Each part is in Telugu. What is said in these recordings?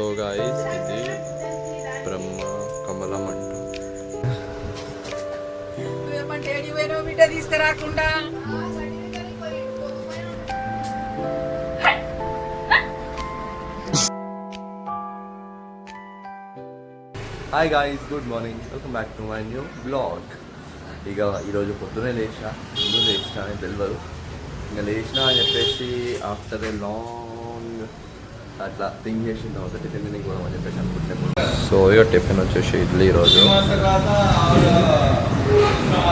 సో గాయస్ ఇది బ్రహ్మ కమలం అంట బిడ్డ తీసుకురాకుండా hi guys good morning welcome back to my new blog ఇక ఈరోజు పొద్దునే లేచిన ముందు లేచిన అని తెలియదు ఇంకా లేచిన అని చెప్పేసి ఆఫ్టర్ ఏ లాంగ్ అట్లా థింక్ చేసిన తర్వాత టిఫిన్ తిని కూడా అని చెప్పేసి అనుకుంటే సో ఇక టిఫిన్ వచ్చేసి ఇడ్లీ ఈరోజు.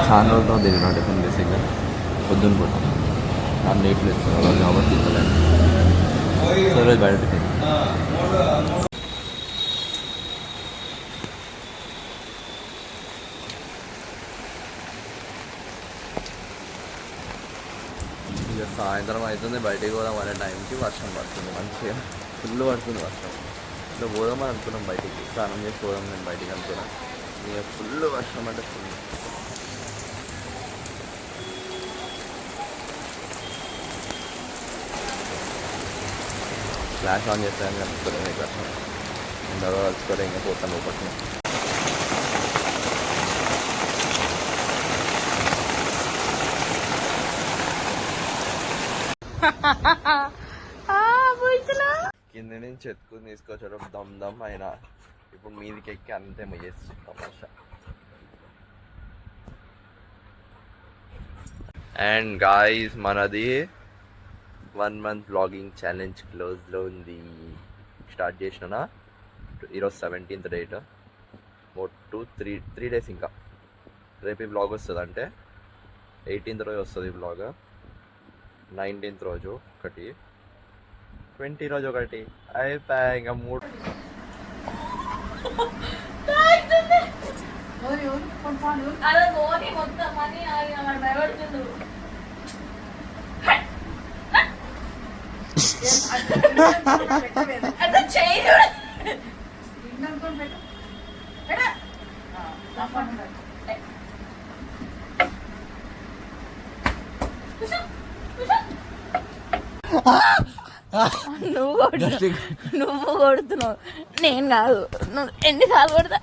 చాలా రోజులతో తిరిగిన టిఫిన్ బేసిక్గా. పొద్దున్న పూట. చాలా నీట్లు ఇస్తున్నారు కాబట్టి తినలేను సో రోజు బయట టిఫిన్. ఇక సాయంత్రం అవుతుంది బయటికి పోదాం అనే టైంకి వర్షం పడుతుంది మంచిగా. ఫుల్ పడుతుంది వర్షం. ఇట్లా పోదామని అనుకున్నాం బయటికి. స్నానం చేసి పోదాం నేను బయటికి అనుకున్నాం. ఇక ఫుల్ వర్షం అంటే ఫుల్. ఫ్లాష్ ఆన్ చేస్తాను అనుకోలేదు మీకు వర్షం. తర్వాత కలుసుకోలే ఇంకా పోతాను లోపలికి. కింద నుంచి ఎత్తుకుని తీసుకొచ్చడం. దమ్ దమ్ ఆయన ఇప్పుడు మీదికి ఎక్కి అంతే చేసి తమాషా అండ్ గాయస్ మనది వన్ మంత్ బ్లాగింగ్ ఛాలెంజ్ క్లోజ్లో ఉంది. స్టార్ట్ చేసినా ఈరోజు సెవెంటీన్త్ డేట్ ఓ టూ త్రీ త్రీ డేస్ ఇంకా. రేపు ఈ బ్లాగ్ వస్తుంది అంటే ఎయిటీన్త్ రోజు వస్తుంది బ్లాగ్ నైన్టీన్త్ రోజు ఒకటి. ట్వంటీ రోజు ఒకటి అయిపోయా ఇంకా మూడు అదే నువ్వు కొడుతున్నావు. నువ్వు కొడుతున్నావు. నేను కాదు. నువ్వు ఎన్నిసార్లు కొడతా?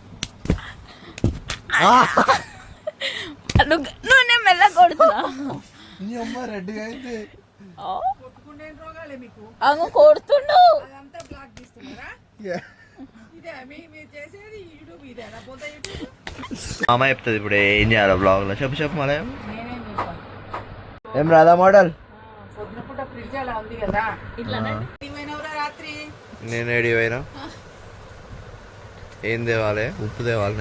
నువ్వు నువ్వు నేను మెల్ల కొడుతున్నా. రెడ్డిగా అయితే. కొట్టుకుంటే రోగాలే మీకు? అవును కొడుతుండు. అదంతా బ్లాక్ తీస్తున్నారా? ఇదే మీ మీరు చేసేది యూట్యూబ్ ఇదేనా పోతే యూట్యూబ్ అమ్మ చెప్తుంది ఇప్పుడు ఏం చేయాలి బ్లాగ్లో చెప్పు చెప్పు మళ్ళీ. నేనేం చేశాను ఏం రాదా మోడల్ పొద్దున పూట ఫ్రిడ్జ్ అలా ఉంది కదా. ఇట్లా రాత్రి? నేను ఏడి పోయినా? ఏం తేవాలి? ఉప్పు తేవాలి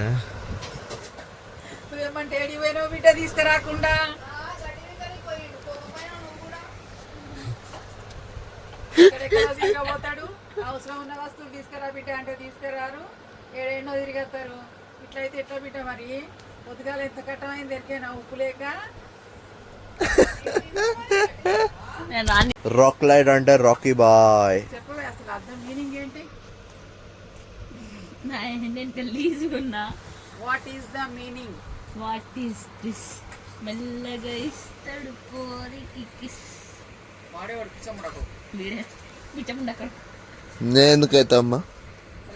నువ్వేమంటే ఏడి పోయినావు బిడ్డ? తీసుకురాకుండా. తీసుకుపోతాడు అవసరం ఉన్న వస్తువులు తీసుకురా బిడ్డ అంటే తీసుకురారు. ఏడేనో తిరిగేస్తారు. ఇట్లయితే ఎట్లా బిడ్డ మరి? పొద్దుగాల ఎంత కట్టమైంది ఎరికేనా ఉప్పు లేక? రాక్ లైట్ అంటే రాకీ బాయ్ అర్థం. మీనింగ్ ఏంటి నా నేను గలీజ్గా ఉన్నా what is the meaning what is this మెల్లగా ఇస్తాడు పోరికి కిస్. వాడే వాడు పిచ్చమ్మడకు వీడే అక్కడ నేను ఎందుకైతే అమ్మా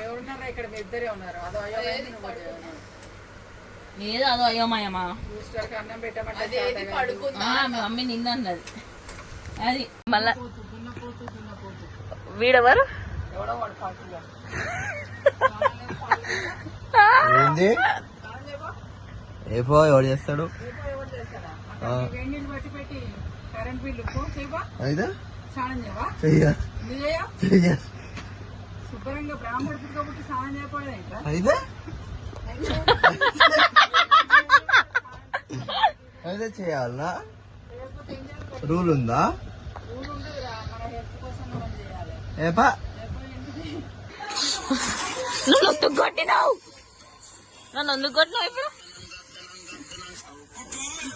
ఎవరున్నారా ఇక్కడ? మీ ఇద్దరే ఉన్నారు. అదో అయ్యో నువ్వు అదే ఉన్నావు. ఏదో అదో అయోమయమా? అన్నం పెట్టమంటే మమ్మీ నిన్న అన్నది అది మళ్ళా వీడెవరు? కరెంట్ బిల్లు పో చేయవా అయితే చేయాలా రూల్ ఉందా నువ్వు చేయా చెయ్య శుభ్రంగా బ్రాహ్మణ పుట్టుకోబట్టి స్నానం చేయకూడదు ఇంకా అయితే అయితే చేయాలనా రూల్ ఉందా ఊరు ఉండదురా మన హెల్త్ కోసం మనం చేయాలి ఏపా? నన్ను ఎందుకు కొట్టినావు. నన్ను ఎందుకు కొట్టినావు ఇప్పుడు?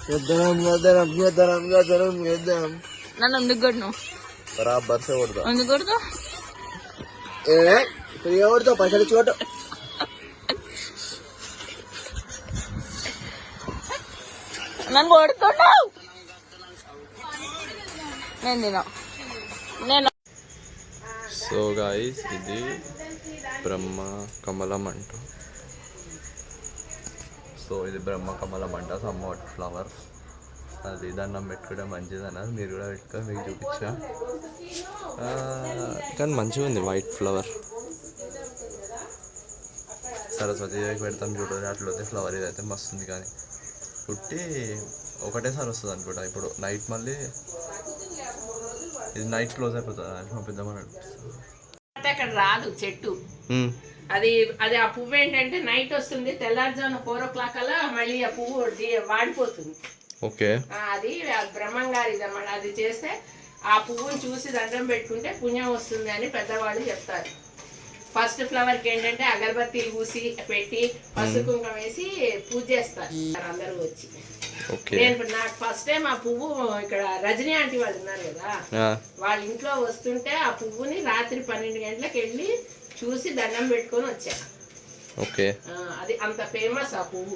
చేద్దాం చేద్దాం చేద్దాం చేద్దాం చేద్దాం నన్ను ఎందుకు కొట్టినావు? బరాబర్ से కొడతా. ఎందుకు కొడతావు? ఏ ఫ్రీ కొడతా పైసలు చోట నన్ను కొడుతున్నావు? నేను తినా నేను సో గాయస్ ఇది బ్రహ్మ కమలం అంట. సో ఇది బ్రహ్మ కమలం అంట సమ్మట్ ఫ్లవర్ అది దండం పెట్టుకుంటే మంచిది అన్నది మీరు కూడా పెట్టుకొని మీకు చూపించా. కానీ మంచిగా ఉంది వైట్ ఫ్లవర్ సరస్వతి దేవికి పెడతాం చూడండి అట్లా వస్తే ఫ్లవర్ ఇదైతే మస్తుంది కానీ. పుట్టి ఒకటేసారి వస్తుంది అనుకుంటా ఇప్పుడు నైట్ మళ్ళీ ఇది నైట్ క్లోజ్ అయిపోతుంది అని మా పెద్దమ్మ నడిపిస్తుంది అంటే అక్కడ రాదు చెట్టు. అది అది ఆ పువ్వు ఏంటంటే నైట్ వస్తుంది తెల్లారుజామున ఫోర్ ఓ క్లాక్ అలా మళ్ళీ ఆ పువ్వు వాడిపోతుంది. ఓకే. అది అన్నమాట అది చేస్తే ఆ పువ్వుని చూసి దండం పెట్టుకుంటే పుణ్యం వస్తుంది అని పెద్దవాళ్ళు చెప్తారు. ఫస్ట్ ఫ్లవర్కి ఏంటంటే అగరబత్తీలు పూసి పెట్టి పసుపు కుంకుమ వేసి పూజ చేస్తారు అందరూ వచ్చి. నేను నాకు ఫస్ట్ టైం ఆ పువ్వు ఇక్కడ రజనీ ఆంటీ వాళ్ళు ఉన్నారు కదా వాళ్ళ ఇంట్లో వస్తుంటే ఆ పువ్వుని రాత్రి పన్నెండు గంటలకు వెళ్ళి చూసి దండం పెట్టుకొని వచ్చా. ఓకే. అది అంత ఫేమస్ ఆ పువ్వు.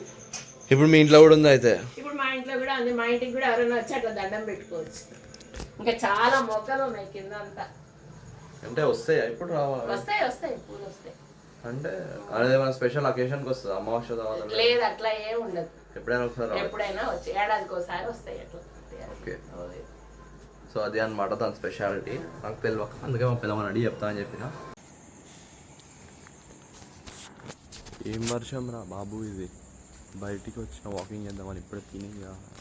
ఇప్పుడు మీ ఇంట్లో కూడా ఉంది అయితే? ఇప్పుడు మా ఇంట్లో కూడా ఉంది మా ఇంటికి కూడా ఎవరైనా వచ్చి అట్లా దండం పెట్టుకోవచ్చు. ఇంకా చాలా మొక్కలు ఉన్నాయి కింద అంతా అంటే వస్తాయి? ఇప్పుడు రావాలి? వస్తాయి వస్తాయి పూలు వస్తాయి. అంటే అదే మన స్పెషల్ అకేషన్కి వస్తుంది? అమావాస్య తర్వాత లేదు? అట్లా ఏం ఉండదు. ఎప్పుడైనా ఒకసారి ఎప్పుడైనా వచ్చి ఏడాదికి ఒకసారి వస్తాయి అట్లా. ఓకే. సో అది అన్నమాట దాని స్పెషాలిటీ నాకు తెలియక అందుకే మా పిల్లమని అడిగి చెప్తా అని చెప్పిన. ఏం వర్షం రా బాబు ఇది? బయటికి వచ్చిన వాకింగ్ చేద్దామని ఇప్పుడే తిని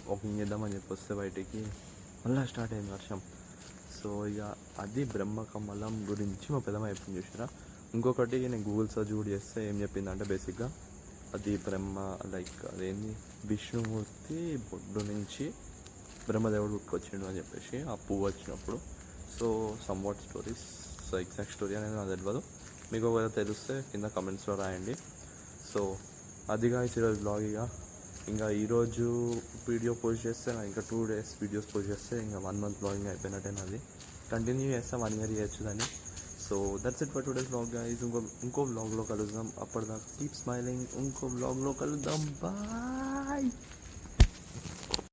వాకింగ్ చేద్దామని చెప్పి వస్తే బయటికి. మళ్ళీ స్టార్ట్ అయింది వర్షం. సో ఇక అది బ్రహ్మ కమలం గురించి మా పెద్దమ్మ చెప్పింది చూసారా ఇంకొకటి నేను గూగుల్ సర్చ్ కూడా చేస్తే ఏం చెప్పిందంటే బేసిక్గా అది బ్రహ్మ లైక్ అదేంది? విష్ణుమూర్తి బొడ్డు నుంచి బ్రహ్మదేవుడు పుట్టుకొచ్చిండు అని చెప్పేసి ఆ పువ్వు వచ్చినప్పుడు. So some what stories so exact story అనేది నాకు తెలియదు మీకు ఒకవేళ తెలిస్తే కింద కమెంట్స్లో రాయండి. సో అదిగా ఈరోజు బ్లాగ్ ఇక ఇంకా ఈరోజు వీడియో పోస్ట్ చేస్తే ఇంకా టూ డేస్ వీడియోస్ పోస్ట్ చేస్తే ఇంకా వన్ మంత్ బ్లాగింగ్ అయిపోయినట్టే అది కంటిన్యూ చేస్తే వన్ ఇయర్ చేయొచ్చు దాన్ని so that's it for today's blog ఇది ఇంకో ఇంకో బ్లాగ్లో కలుద్దాం. అప్పటిదాకా కీప్ స్మైలింగ్ ఇంకో బ్లాగ్లో కలుద్దాం. బాయ్